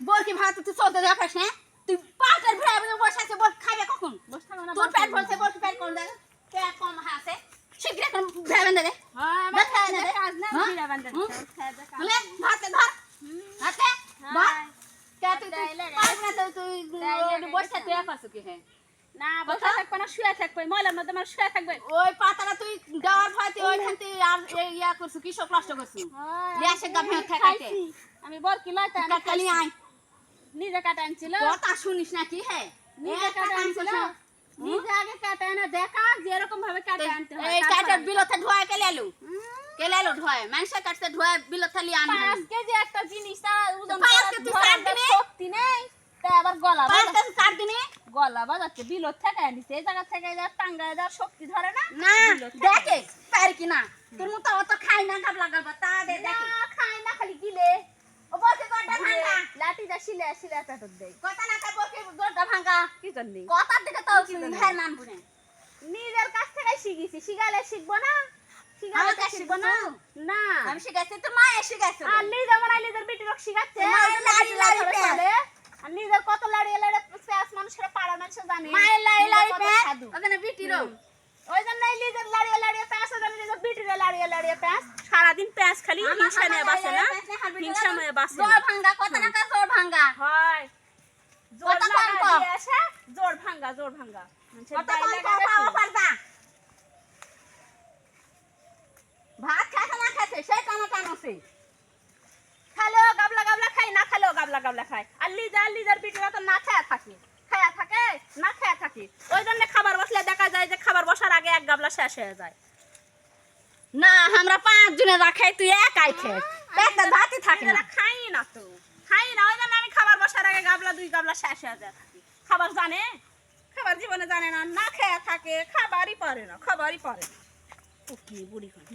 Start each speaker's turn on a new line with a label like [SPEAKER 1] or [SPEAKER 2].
[SPEAKER 1] বল কি ভাত তুই চলতে দেখাস না তুই পাটের ভেড়া বসে আছে বল খাবে কখন?
[SPEAKER 2] বসে থাকো না,
[SPEAKER 1] তোর
[SPEAKER 2] থাকো।
[SPEAKER 1] ভরছে কি পেট কোন দেখ পেট কম হাসে শীঘ্র এখন ভেড়া বেঁধে দে।
[SPEAKER 2] হ্যাঁ,
[SPEAKER 1] হ্যাঁ? বলে ভাতে ধর। হাতে বল
[SPEAKER 2] হ্যাঁ।
[SPEAKER 1] কে তুই তো বসে কি হ্যাঁ?
[SPEAKER 2] না, বসে থাকবে না, শুয়ে থাকবে, ময়লার মধ্যে আমার শুয়ে থাকবে।
[SPEAKER 1] ওই পাতাটা তুই ওইখান থেকে আর ইয়া করছু নষ্ট করছু। লিয়ে ঠেকাইতে।
[SPEAKER 2] খাইছি। আমি বল কি আনি
[SPEAKER 1] কাকালি আয়।
[SPEAKER 2] নিজে কাটা আনছিল।
[SPEAKER 1] কথা শুনিস নাকি? হ্যাঁ
[SPEAKER 2] নিজে কাটা আনছিল। নিজে আগে কাটা এনে দেখা যেরকম ভাবে কাটা আনতে হয়
[SPEAKER 1] এই
[SPEAKER 2] তারপর
[SPEAKER 1] বিলতে ধোয়া কে লেলু কে লেলু ধোয়া মানুষে কাটতে ধোয়া বিলতে লিয়ে আনবি
[SPEAKER 2] পাঁচ কেজি একটা জিনিস ওজন
[SPEAKER 1] পাঁচ কেজি
[SPEAKER 2] ধরার
[SPEAKER 1] কাট
[SPEAKER 2] শক্তি নেই তাই আবার গলা
[SPEAKER 1] পাঁচ কেজি কাট দিনি
[SPEAKER 2] গলা বাজাচ্ছে বিলত থেকে আনিছে এই জায়গা থেকে যা টাঙ্গায় যা শক্তি ধরে না
[SPEAKER 1] না দেখে পার কি না? তোর মতো অত খাই না গাব লাগাল তা দে দেখে।
[SPEAKER 2] খায় না খালি গিলে।
[SPEAKER 1] ও ভাঙা
[SPEAKER 2] লাঠি দা শিলে শিলে দেয়
[SPEAKER 1] কথা না খাই বলছে গোটা ভাঙা?
[SPEAKER 2] কি জন্যে?
[SPEAKER 1] কথার দিকে তো
[SPEAKER 2] কি জানি?
[SPEAKER 1] ভের মান বুনে
[SPEAKER 2] নিজের কাছ থেকে শিখেছি। শিখালে শিখব না শিখালে তো শিখব না। না।
[SPEAKER 1] আমি শিখাইছি তো মা এসে গেছে
[SPEAKER 2] আর নিজে আমার নিজের বেটি রক শিখাচ্ছে। আর
[SPEAKER 1] লাড়ি লাড়ি
[SPEAKER 2] নিজের কত লাড়িয়ে লাড়িয়ে প্যাঁচ মানুষের পাড়া মানুষের জানে।
[SPEAKER 1] মায়ের লাই
[SPEAKER 2] নিজের
[SPEAKER 1] লাই
[SPEAKER 2] কত
[SPEAKER 1] পে ওখানে বিটিরও
[SPEAKER 2] হুম। ওই জন্যই নিজের লাড়িয়ে লাড়িয়ে প্যাঁচ ওই জন্য নিজের বিটিরে লাড়িয়ে লাড়িয়ে প্যাঁচ সারাদিন প্যাঁচ খালি হিংসা নিয়ে বাসে না? হিংসা নিয়ে বাসে না?
[SPEAKER 1] ভাঙ্গা কথা না কা জোর ভাঙ্গা।
[SPEAKER 2] হয়। জোর লাগা দিয়ে আসে, জোর ভাঙ্গা জোর ভাঙ্গা।
[SPEAKER 1] কত কম
[SPEAKER 2] লাগা
[SPEAKER 1] কম
[SPEAKER 2] বেশি।
[SPEAKER 1] পাওয়া পারবা? ভাত খাইছে না খাইছে? সেই টানা টানছে।
[SPEAKER 2] খালেও গাবলা গাবলা খাই না খালেও গাবলা গাবলা খাই। আর লিজার লিজার বিটিরা তো না খায়া থাকে। খায়া থাকে না খায়া থাকে। ওই জন্য খাবার বসলে দেখা যায় যে খাবার বসার আগে এক গাবলা শেষ হয়ে যায়।
[SPEAKER 1] না আমরা পাঁচ জনে রাখাই তুই একাই খেয়ে পেটে ভাতই থাকে না।
[SPEAKER 2] খাই না তো খাই না ওই জন্য আমি খাবার বসার আগে গাবলা দুই গাবলা শেষ হয়ে যায় খাবার জানে? খাবার জীবনে জানে না। না খেয়া থাকে, খাবারই পারে না, খাবারই পারে না। উঠি বুড়ি করে